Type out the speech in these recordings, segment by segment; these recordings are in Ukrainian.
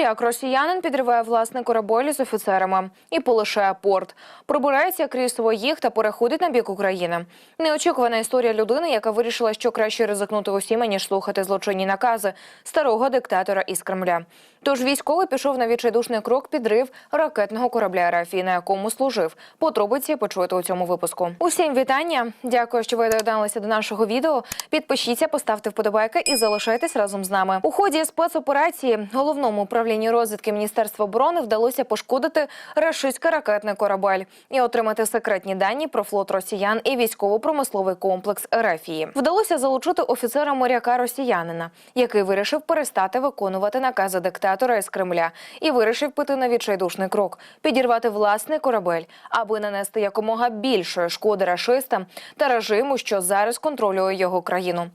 Моряк росіянин підриває власний корабель з офіцерами і полишає порт. Пробирається крізь своїх та переходить на бік України. Неочікувана історія людини, яка вирішила, що краще ризикнути усім, ніж слухати злочинні накази старого диктатора із Кремля. Тож військовий пішов на відчайдушний крок підрив ракетного корабля «Рафі», на якому служив. Подробиці почуєте у цьому випуску. Усім вітання. Дякую, що ви доєдналися до нашого відео. Підпишіться, поставте вподобайки і залишайтесь разом з нами. У ході спецоперації головному управлінню розвідки Міністерства оборони вдалося пошкодити рашистський ракетний корабель і отримати секретні дані про флот росіян і військово-промисловий комплекс Ерефії. Вдалося залучити офіцера моряка росіянина, який вирішив перестати виконувати накази диктатора із Кремля і вирішив піти на відчайдушний крок підірвати власний корабель, аби нанести якомога більшої шкоди рашистам та режиму, що зараз контролює його країну.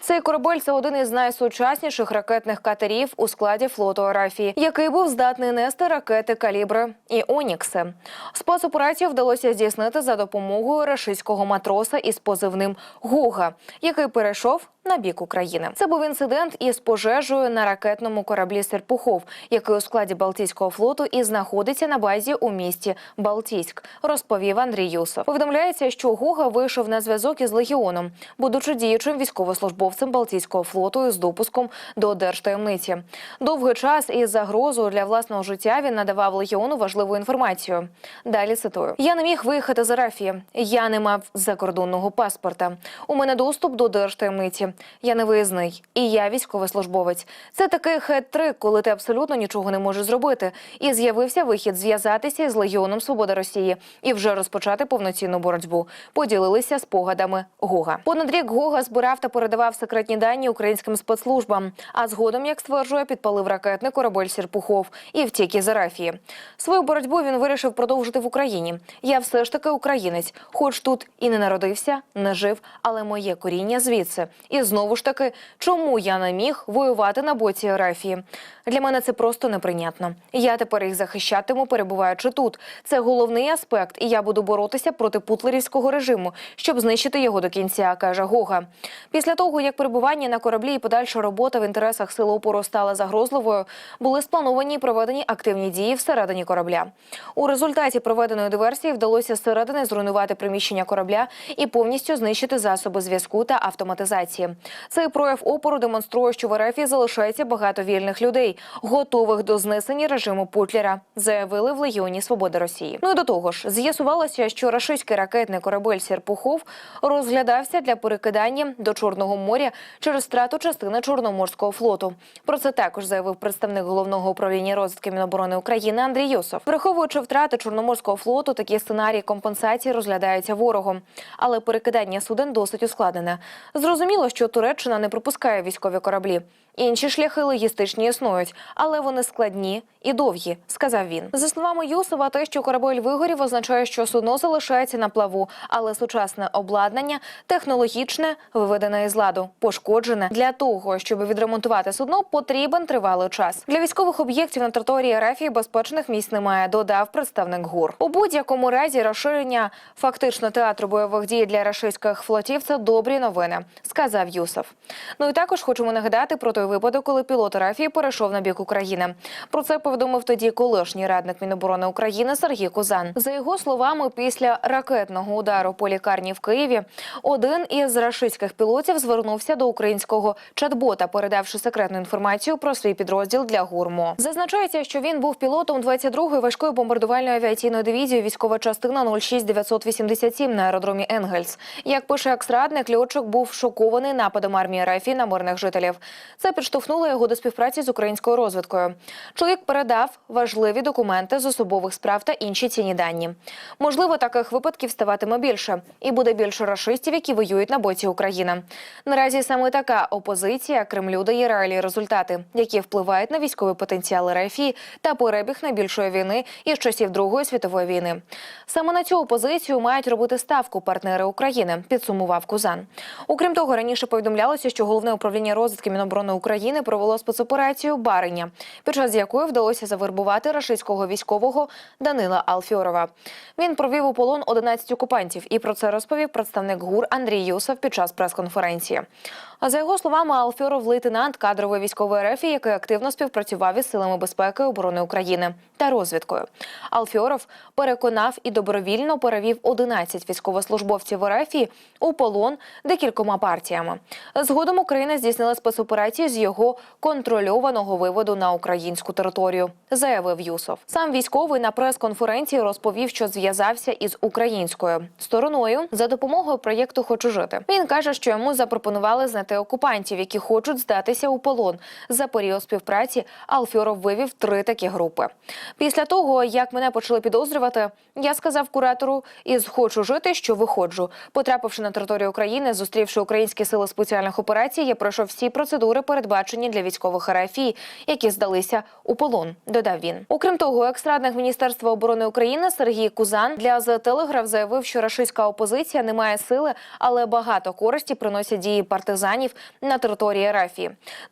Цей корабель це один із найсучасніших ракетних катерів у складі флоту Арафії, який був здатний нести ракети калібри і Онікси. Спецоперацію вдалося здійснити за допомогою рашистського матроса із позивним Гуга, який перейшов на бік України. Це був інцидент із пожежею на ракетному кораблі Серпухов, який у складі Балтійського флоту і знаходиться на базі у місті Балтійськ, розповів Андрій Юсов. Повідомляється, що Гуга вийшов на зв'язок із легіоном, будучи діючим військовослужбовцем Балтійського флоту із допуском до держтаємниці. Довгий час із загрозою для власного життя він надавав легіону важливу інформацію. Далі цитую: я не міг виїхати з Арафії. Я не мав закордонного паспорта. У мене доступ до держтаємниці. Я не виїзний, і я військовослужбовець. Це такий хет-трик, коли ти абсолютно нічого не можеш зробити. І з'явився вихід зв'язатися із Легіоном Свобода Росії і вже розпочати повноцінну боротьбу. Поділилися спогадами Гога. Понад рік Гога збирав та передавав секретні дані українським спецслужбам. А згодом, як стверджує, підпалив ракетний корабель Сірпухов і втік із Арафії. Свою боротьбу він вирішив продовжити в Україні. Я все ж таки українець, хоч тут і не народився, не жив, але моє коріння звідси. І знову ж таки, чому я не міг воювати на боці Арафії? Для мене це просто неприйнятно. Я тепер їх захищатиму, перебуваючи тут. Це головний аспект, і я буду боротися проти путлерівського режиму, щоб знищити його до кінця, каже Гога. Після того, як перебування на кораблі і подальша робота в інтересах сил опору стала загрозливою, були сплановані і проведені активні дії всередині корабля. У результаті проведеної диверсії вдалося зсередини зруйнувати приміщення корабля і повністю знищити засоби зв'язку та автоматизації. Цей прояв опору демонструє, що в РФ залишається багато вільних людей, готових до знесення режиму Путлера, заявили в Легіоні Свободи Росії. Ну і до того ж, з'ясувалося, що рашистський ракетний корабель Серпухов розглядався для перекидання до Чорного моря через страту частини Чорноморського флоту. Про це також заявив представник головного управління розвитки Міноборони України Андрій Юсов. Враховуючи втрати Чорноморського флоту, такі сценарії компенсації розглядаються ворогом, але перекидання суден досить ускладнене. Зрозуміло, що Туреччина не пропускає військові кораблі. Інші шляхи логістичні існують, але вони складні і довгі, сказав він. За словами Юсова, те, що корабель вигорів, означає, що судно залишається на плаву, але сучасне обладнання технологічне, виведене із ладу, пошкоджене. Для того, щоб відремонтувати судно, потрібен тривалий час. Для військових об'єктів на території РФ безпечних місць немає. Додав представник ГУР. У будь-якому разі розширення фактично театру бойових дій для рашистських флотів це добрі новини, сказав Юсов. Ну і також хочемо нагадати про той випадок, коли пілот Рафії перейшов на бік України. Про це повідомив тоді колишній радник Міноборони України Сергій Кузан. За його словами, після ракетного удару по лікарні в Києві один із рашистських пілотів звернувся до українського чат-бота, передавши секретну інформацію про свій підрозділ для гурмо. Зазначається, що він був пілотом 22-ї важкої бомбардувальної авіаційної дивізії, військова частина 06987 на аеродромі Енгельс. Як пише екс-радник, льотчик був шокований нападом армії РФ на мирних жителів. Це підштовхнуло його до співпраці з українською розвідкою. Чоловік передав важливі документи з особових справ та інші цінні дані. Можливо, таких випадків ставатиме більше, і буде більше рашистів, які воюють на боці України. Наразі саме така опозиція Кремлю дає реальні результати, які впливають на військовий потенціал РФ та перебіг найбільшої війни із часів Другої світової війни. Саме на цю опозицію мають робити ставку партнери України, підсумував Кузан. Окрім того, раніше повідомлялося, що головне управління розвідки Міноборони України України провело спецоперацію Бариня, під час якої вдалося завербувати рашистського військового Данила Алфьорова. Він провів у полон 11 окупантів, і про це розповів представник ГУР Андрій Юсов під час прес-конференції. А за його словами, Алфьоров лейтенант кадрової військової РФ, який активно співпрацював із силами безпеки оборони України та розвідкою. Алфьоров переконав і добровільно перевів 11 військовослужбовців РФ у полон декількома партіями. Згодом Україна здійснила спецоперацію з його контрольованого виводу на українську територію, заявив Юсов. Сам військовий на прес-конференції розповів, що зв'язався із українською стороною за допомогою проєкту Хочу жити. Він каже, що йому запропонували знайти окупантів, які хочуть здатися у полон. За період співпраці Алфьоров вивів три такі групи. Після того, як мене почали підозрювати, я сказав куратору із хочу жити, що виходжу. Потрапивши на територію України, зустрівши українські сили спеціальних операцій, я пройшов всі процедури, передбачені для військових РФІ, які здалися у полон. Додав він. Окрім того, екстрадник Міністерства оборони України Сергій Кузан для The Telegraph заявив, що рашистська опозиція не має сили, але багато користі приносять дії партизанів на території РФ.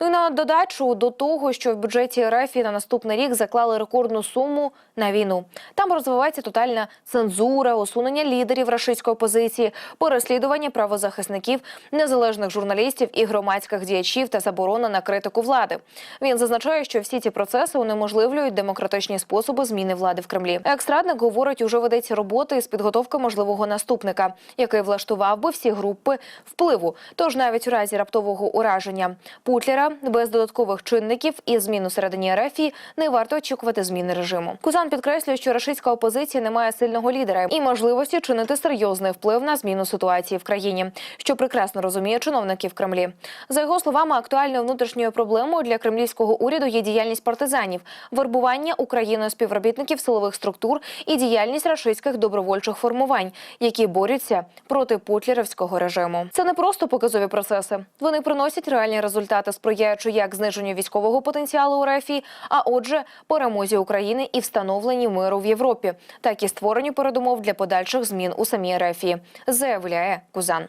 Ну і на додачу до того, що в бюджеті РФ на наступний рік заклали рекордну суму на війну. Там розвивається тотальна цензура, усунення лідерів рашистської опозиції, переслідування правозахисників, незалежних журналістів і громадських діячів та заборона на критику влади. Він зазначає, що всі ці процеси унеможливлюють демократичні способи зміни влади в Кремлі. Екстрадник говорить, уже ведеться робота із підготовки можливого наступника, який влаштував би всі групи впливу. Тож навіть у разі раптового ураження Путлера без додаткових чинників і змін у середині РФ не варто очікувати зміни режиму. Кузан підкреслює, що рашистська опозиція не має сильного лідера і можливості чинити серйозний вплив на зміну ситуації в країні, що прекрасно розуміє чиновники в Кремлі. За його словами, актуальною внутрішньою проблемою для кремлівського уряду є діяльність партизанів, вербування Україною співробітників силових структур і діяльність рашистських добровольчих формувань, які борються проти путлерівського режиму. Це не просто показові процеси. Вони приносять реальні результати, сприяючи як зниженню військового потенціалу РФ, а отже, перемозі України і встановленні миру в Європі, так і створенню передумов для подальших змін у самій РФ, заявляє Кузан.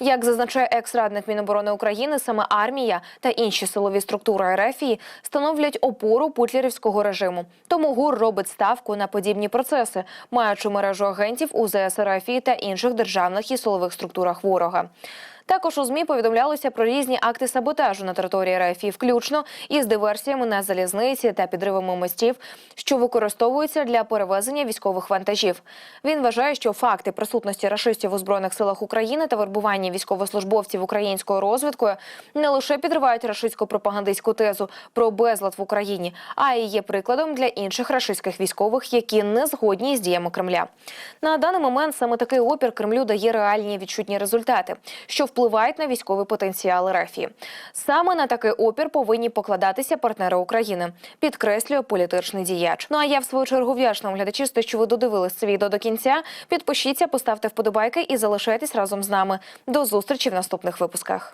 Як зазначає екс-радник Міноборони України, саме армія та інші силові структури РФІ становлять опору путлерівського режиму. Тому ГУР робить ставку на подібні процеси, маючи мережу агентів у РФ та інших державних і силових структурах ворога. Також у змі повідомлялося про різні акти саботажу на території РФ, включно із диверсіями на залізниці та підривами мостів, що використовуються для перевезення військових вантажів. Він вважає, що факти присутності рашистів у збройних силах України та вербування військовослужбовців українською розвідкою не лише підривають рашистську пропагандистську тезу про безлад в Україні, а й є прикладом для інших рашистських військових, які не згодні з діями Кремля. На даний момент саме такий опір Кремлю дає реальні відчутні результати, що впливають на військовий потенціал РФ. Саме на такий опір повинні покладатися партнери України, підкреслює політичний діяч. Ну а я в свою чергу вдячна вам, глядачі, те, що ви додивились це відео до кінця. Підпишіться, поставте вподобайки і залишайтесь разом з нами. До зустрічі в наступних випусках.